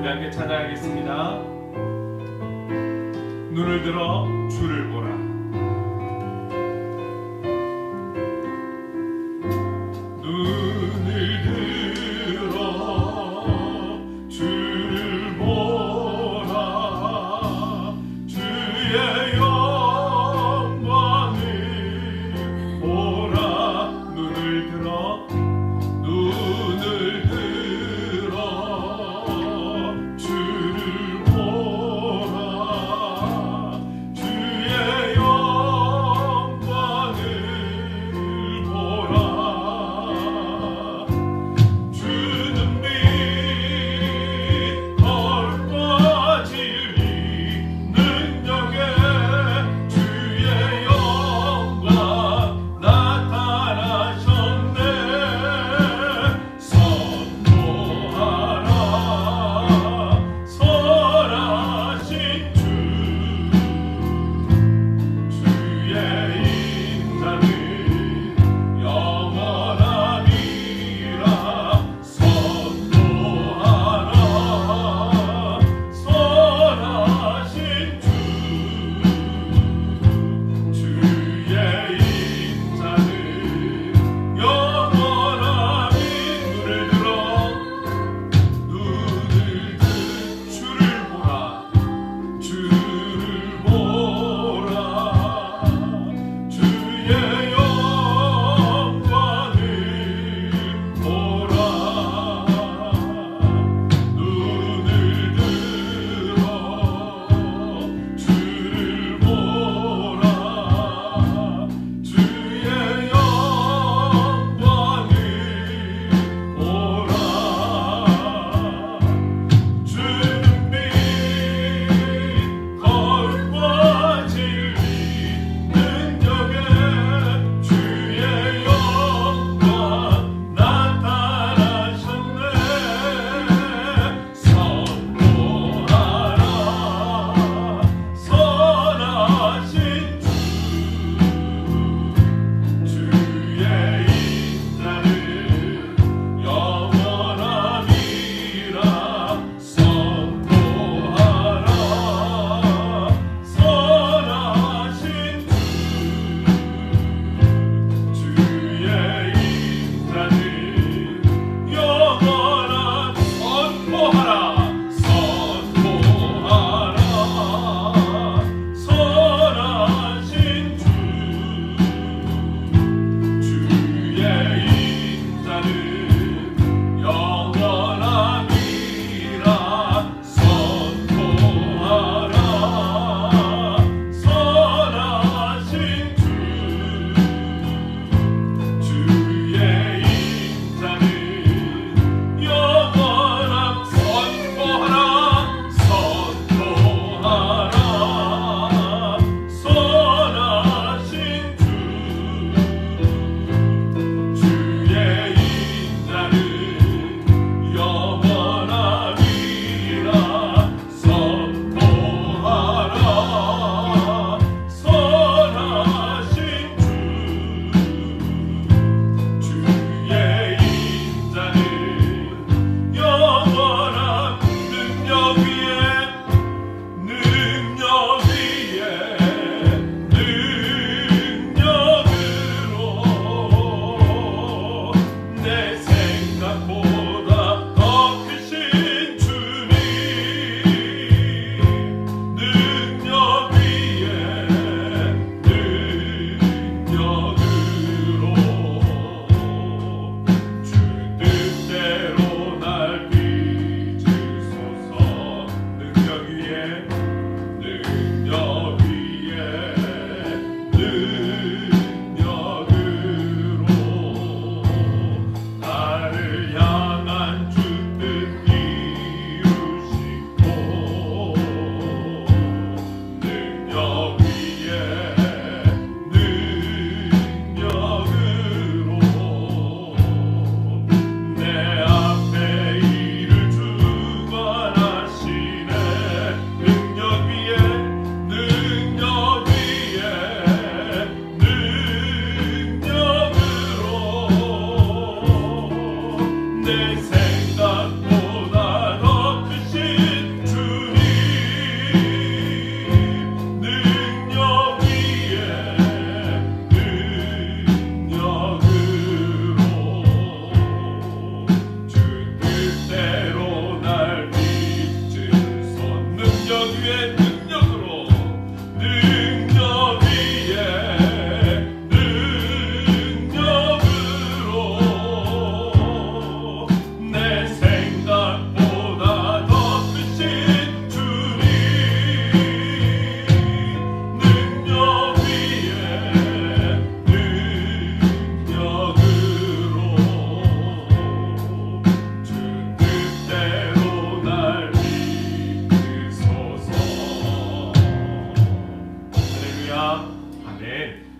우리 함께 찬양하겠습니다. 눈을 들어 주를 보라.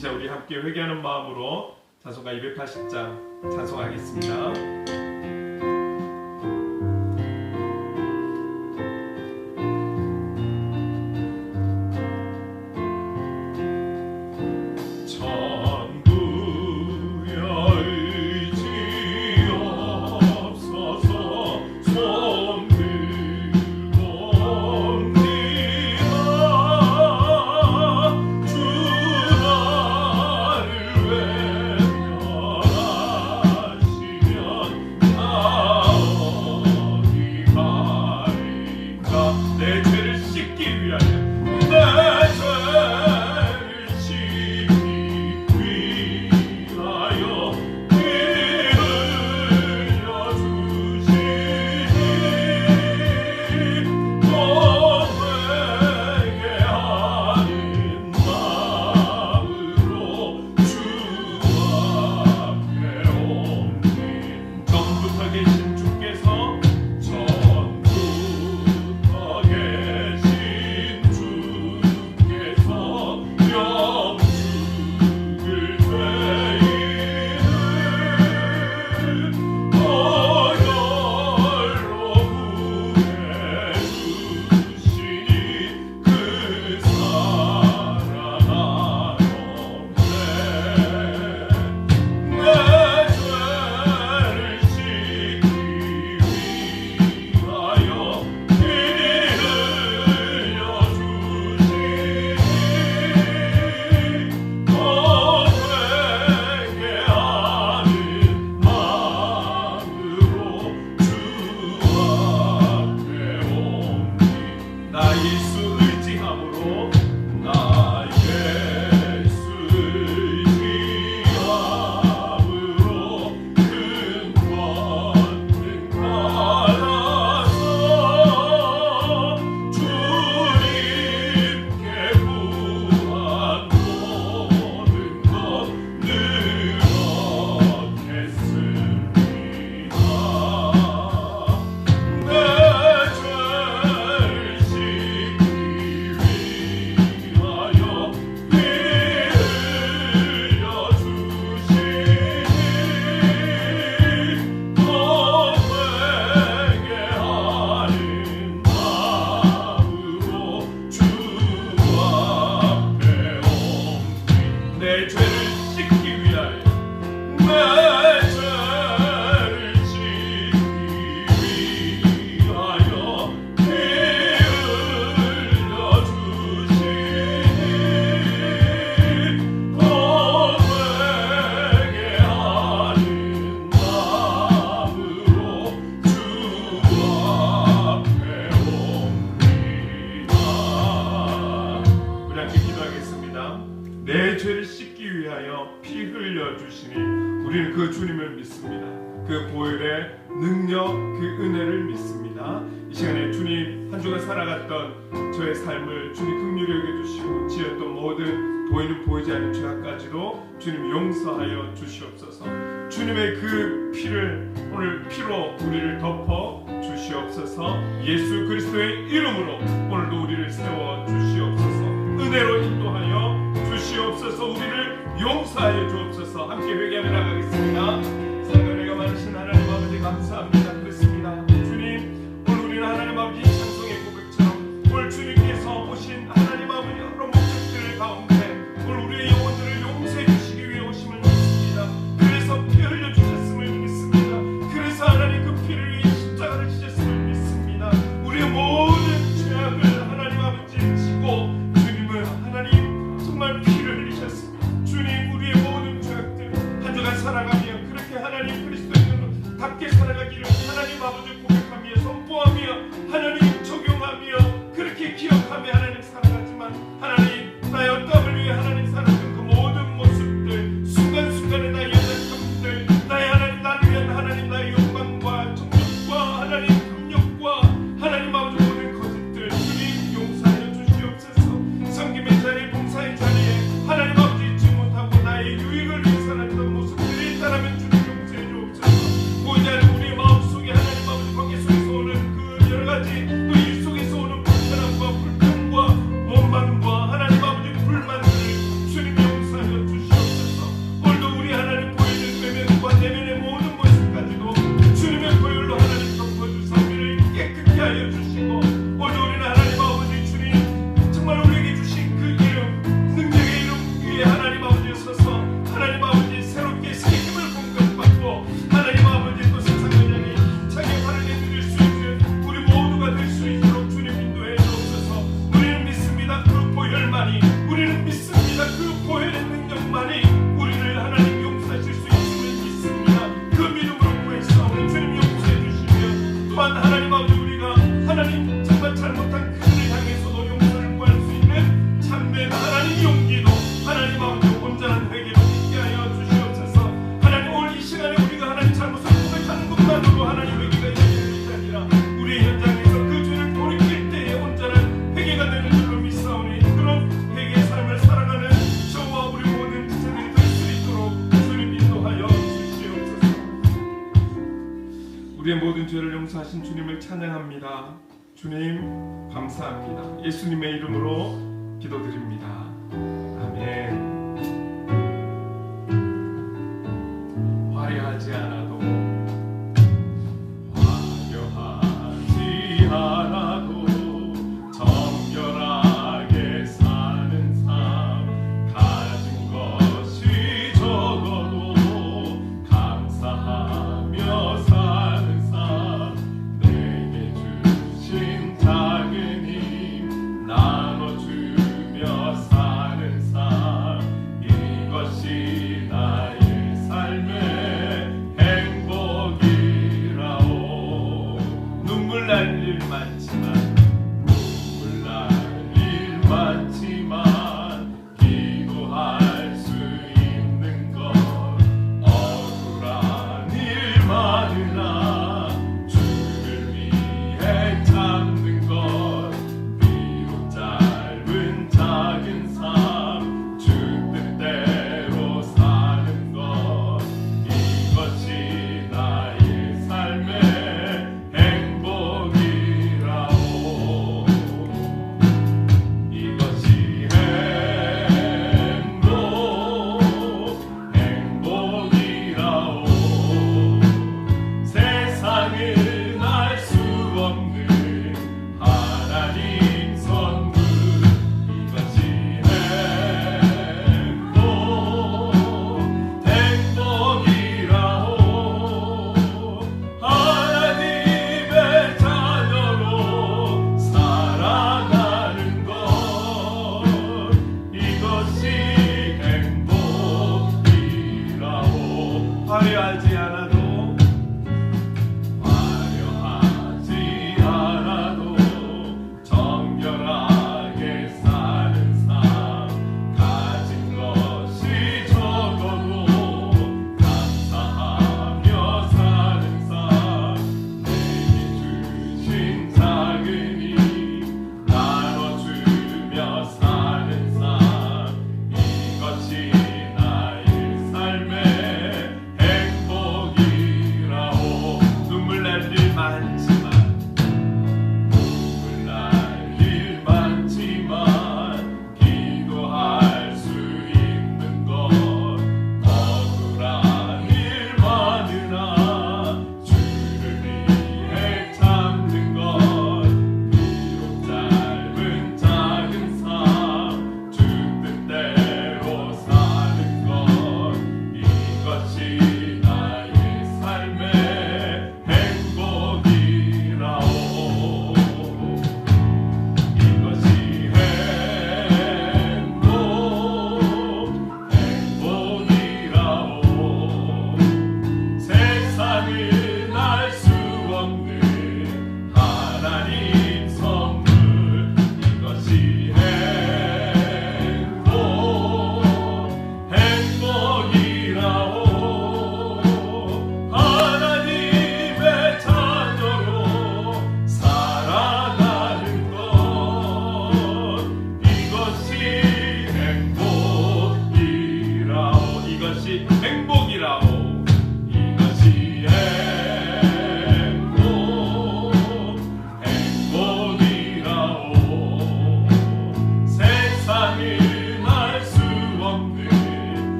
자, 우리 함께 회개하는 마음으로 찬송가 280장 찬송하겠습니다. 주시옵소서. 주님의 그 피를 오늘 피로 우리를 덮어 주시옵소서. 예수 그리스도의 이름으로 오늘도 우리를 세워 주시옵소서. 은혜로 인도하여 주시옵소서. 우리를 용서하여 주옵소서. 함께 회개하며 나가겠습니다. Jesus. 하신 주님을 찬양합니다. 주님 감사합니다. 예수님의 이름으로 기도드립니다.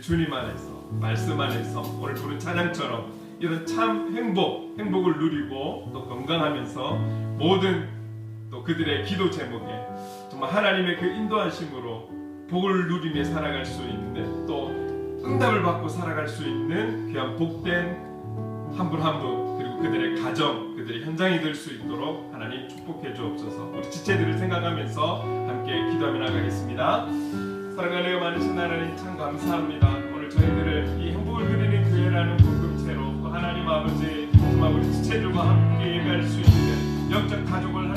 주님 안에서 말씀 안에서 오늘 부른 찬양처럼 이런 참 행복 행복을 누리고 또 건강하면서 모든 또 그들의 기도 제목에 정말 하나님의 그 인도하심으로 복을 누리며 살아갈 수 있는데 또 응답을 받고 살아갈 수 있는 귀한 복된 한 분 한 분 그리고 그들의 가정 그들의 현장이 될 수 있도록 하나님 축복해 주옵소서 우리 지체들을 생각하면서 함께 기도하며 나가겠습니다. 사랑하는 많으신 하나님 참 감사합니다. 오늘 저희들을 이 행복을 그리는 교회라는 공동체로 하나님 아버지 정말 우리 지체들과 함께 예배할 수 있는 영적 가족을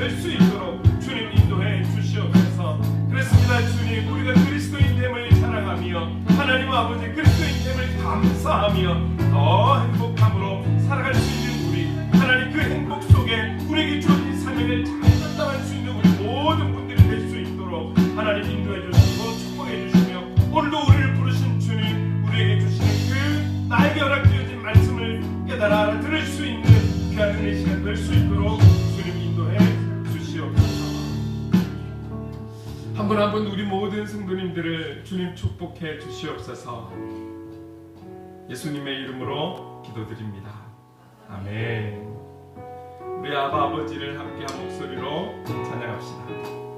될 수 있도록 주님 인도해 주시옵소서. 그렇습니다, 주님. 우리가 그리스도인됨을 사랑하며 하나님 아버지 그리스도인됨을 감사하며 더 한분 한 분 우리 모든 성도님들을 주님 축복해 주시옵소서. 예수님의 이름으로 기도드립니다. 아멘. 우리 아바 아버지를 함께한 목소리로 찬양합시다.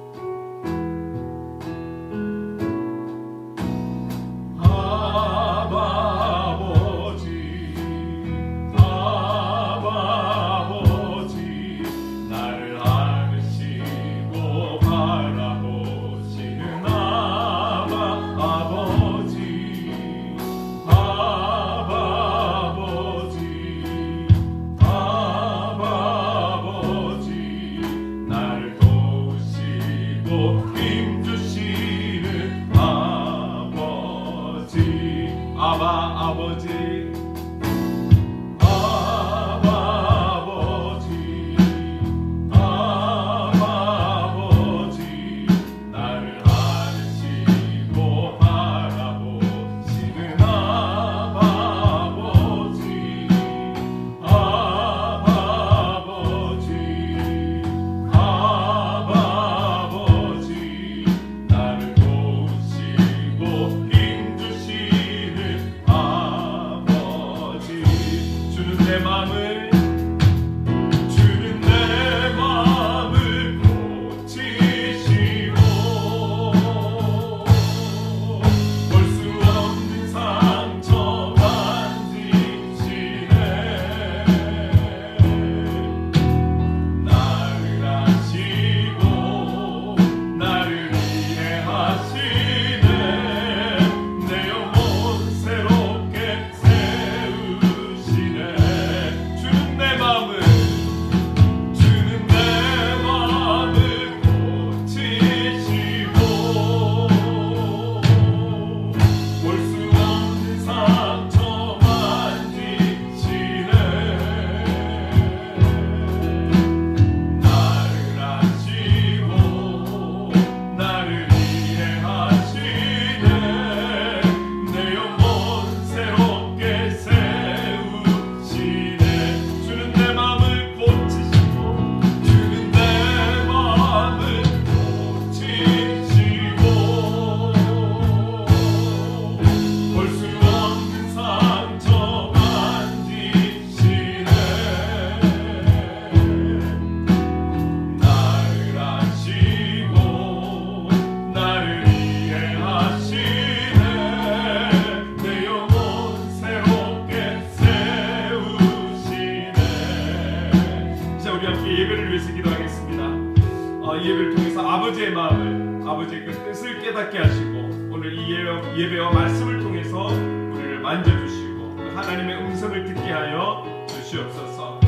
말씀을 듣게 하여 주시옵소서.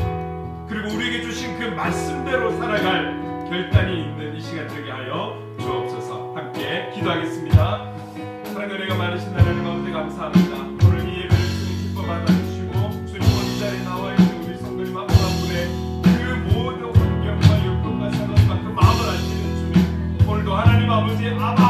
그리고 우리에게 주신 그 말씀대로 살아갈 결단이 있는 이 시간 되게 하여 주옵소서. 함께 기도하겠습니다. 사랑과 은혜가 많으신 하나님 아버지 감사합니다. 오늘 이 예배를 주님 기뻐 받아주시고 주님 오늘 자리에 나와 있는 우리 성도님 한 분 한 분의 그 모든 환경과 여건과 상황과 그 마음을 아시는 주님 오늘도 하나님 아버지의 아바